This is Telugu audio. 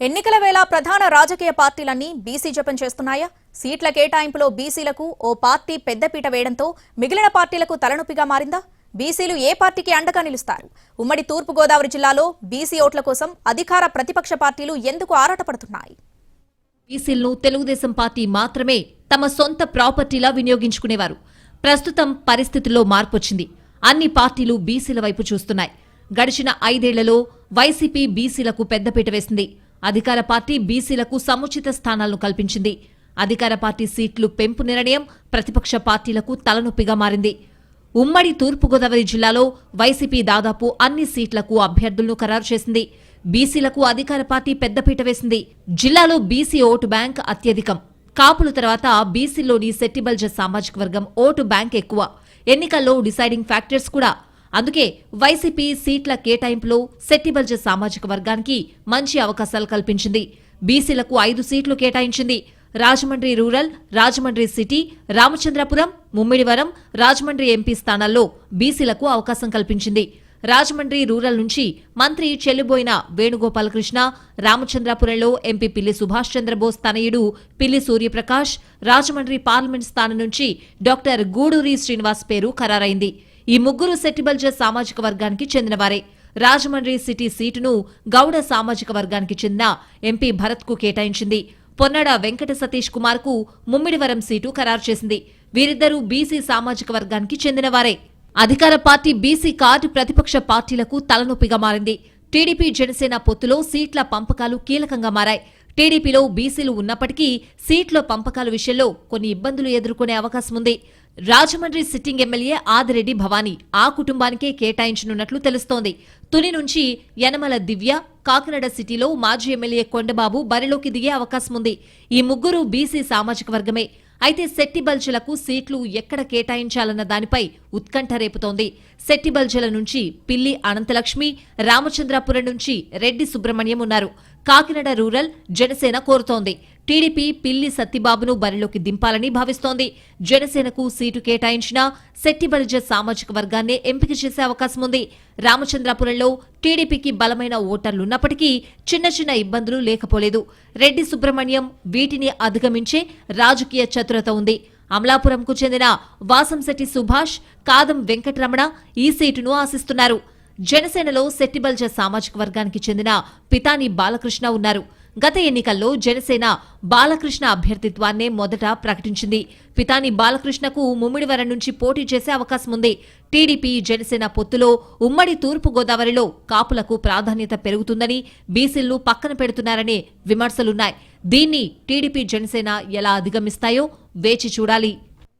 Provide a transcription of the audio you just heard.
ఎన్నికల వేళ ప్రధాన రాజకీయ పార్టీలన్నీ బీసీ జపం చేస్తున్నాయా? సీట్ల కేటాయింపులో బీసీలకు ఓ పార్టీ పెద్దపీట వేయడంతో మిగిలిన పార్టీలకు తలనొప్పిగా మారిందా? బీసీలు ఏ పార్టీకి అండగా నిలుస్తారు? ఉమ్మడి తూర్పుగోదావరి జిల్లాలో బీసీ ఓట్ల కోసం అధికార ప్రతిపక్ష పార్టీలు ఎందుకు ఆరాటపడుతున్నాయి? బీసీలను తెలుగుదేశం పార్టీ మాత్రమే తమ సొంత ప్రాపర్టీలా వినియోగించుకునేవారు. ప్రస్తుతం పరిస్థితుల్లో మార్పొచ్చింది. అన్ని పార్టీలు బీసీల వైపు చూస్తున్నాయి. గడిచిన ఐదేళ్ళలో వైసీపీ బీసీలకు పెద్దపీట వేసింది. అధికార పార్టీ బీసీలకు సముచిత స్థానాలను కల్పించింది. అధికార పార్టీ సీట్లు పెంపు నిర్ణయం ప్రతిపక్ష పార్టీలకు తలనొప్పిగా మారింది. ఉమ్మడి తూర్పుగోదావరి జిల్లాలో వైసీపీ దాదాపు అన్ని సీట్లకు అభ్యర్థులను ఖరారు చేసింది. బీసీలకు అధికార పార్టీ పెద్దపీట వేసింది. జిల్లాలో బీసీ ఓటు బ్యాంక్ అత్యధికం. కాపుల తర్వాత బీసీలోని సెట్టిబల్జ సామాజిక వర్గం ఓటు బ్యాంక్ ఎక్కువ. ఎన్నికల్లో డిసైడింగ్ ఫ్యాక్టర్స్ కూడా అందుకే వైసీపీ సీట్ల కేటాయింపులో సెట్టిబల్జ సామాజిక వర్గానికి మంచి అవకాశాలు కల్పించింది. బీసీలకు ఐదు సీట్లు కేటాయించింది. Rajahmundry rural Rajahmundry city Ramachandrapuram Mummidivaram Rajahmundry MP స్థానాల్లో బీసీలకు అవకాశం కల్పించింది. రాజమండ్రి రూరల్ నుంచి మంత్రి చెల్లిబోయిన వేణుగోపాలకృష్ణ రామచంద్రపురంలో ఎంపీ పిల్లి సుభాష్ చంద్రబోస్ తనయుడు పిల్లి సూర్యప్రకాష్ రాజమండ్రి పార్లమెంట్ స్థానం నుంచి డాక్టర్ గూడూరి శ్రీనివాస్ పేరు ఖరారైంది. ఈ ముగ్గురు సెట్టిబల్జ సామాజిక వర్గానికి చెందినవారే. రాజమండ్రి సిటీ సీటును గౌడ సామాజిక వర్గానికి చెందిన ఎంపీ భరత్కు కేటాయించింది. పొన్నడ వెంకట సతీష్ కుమార్కు ముమ్మిడివరం సీటు ఖరారు చేసింది. వీరిద్దరూ బీసీ సామాజిక వర్గానికి చెందినవారే. అధికార పార్టీ బీసీ కార్డు ప్రతిపక్ష పార్టీలకు తలనొప్పిగా మారింది. టీడీపీ జనసేన పొత్తులో సీట్ల పంపకాలు కీలకంగా మారాయి. టీడీపీలో బీసీలు ఉన్నప్పటికీ సీట్ల పంపకాల విషయంలో కొన్ని ఇబ్బందులు ఎదుర్కొనే అవకాశం ఉంది. రాజమండ్రి సిట్టింగ్ ఎమ్మెల్యే ఆదిరెడ్డి భవానీ ఆ కుటుంబానికే కేటాయించనున్నట్లు తెలుస్తోంది. తుని నుంచి యనమల దివ్య కాకినాడ సిటీలో మాజీ ఎమ్మెల్యే కొండబాబు బరిలోకి దిగే అవకాశం ఉంది. ఈ ముగ్గురు బీసీ సామాజిక వర్గమే. అయితే శెట్టిబల్జలకు సీట్లు ఎక్కడ కేటాయించాలన్న దానిపై ఉత్కంఠ రేపుతోంది. శెట్టిబల్జల నుంచి పిల్లి అనంతలక్ష్మి రామచంద్రాపురం నుంచి రెడ్డి సుబ్రహ్మణ్యం ఉన్నారు. కాకినాడ రూరల్ జనసేన కోరుతోంది. టీడీపీ పిల్లి సత్తిబాబును బరిలోకి దింపాలని భావిస్తోంది. జనసేనకు సీటు కేటాయించిన శెట్టిబలిజ సామాజిక వర్గాన్నే ఎంపిక చేసే అవకాశం ఉంది. రామచంద్రాపురంలో టీడీపీకి బలమైన ఓటర్లున్నప్పటికీ చిన్న చిన్న ఇబ్బందులు లేకపోలేదు. రెడ్డి సుబ్రహ్మణ్యం వీటిని అధిగమించే రాజకీయ చతురత ఉంది. అమలాపురంకు చెందిన వాసంశెట్టి సుభాష్ కాదం వెంకటరమణ ఈ సీటును ఆశిస్తున్నారు. జనసేనలో శెట్టిబల్జ సామాజిక వర్గానికి చెందిన పితాని బాలకృష్ణ ఉన్నారు. గత ఎన్నికల్లో జనసేన బాలకృష్ణ అభ్యర్థిత్వాన్నే మొదట ప్రకటించింది. పితాని బాలకృష్ణకు ముమ్మిడివరం నుంచి పోటీ చేసే అవకాశం ఉంది. టీడీపీ జనసేన పొత్తులో ఉమ్మడి తూర్పు గోదావరిలో కాపులకు ప్రాధాన్యత పెరుగుతుందని బీసీలు పక్కన పెడుతున్నారనే విమర్శలున్నాయి. దీన్ని టీడీపీ జనసేన ఎలా అధిగమిస్తాయో వేచి చూడాలి.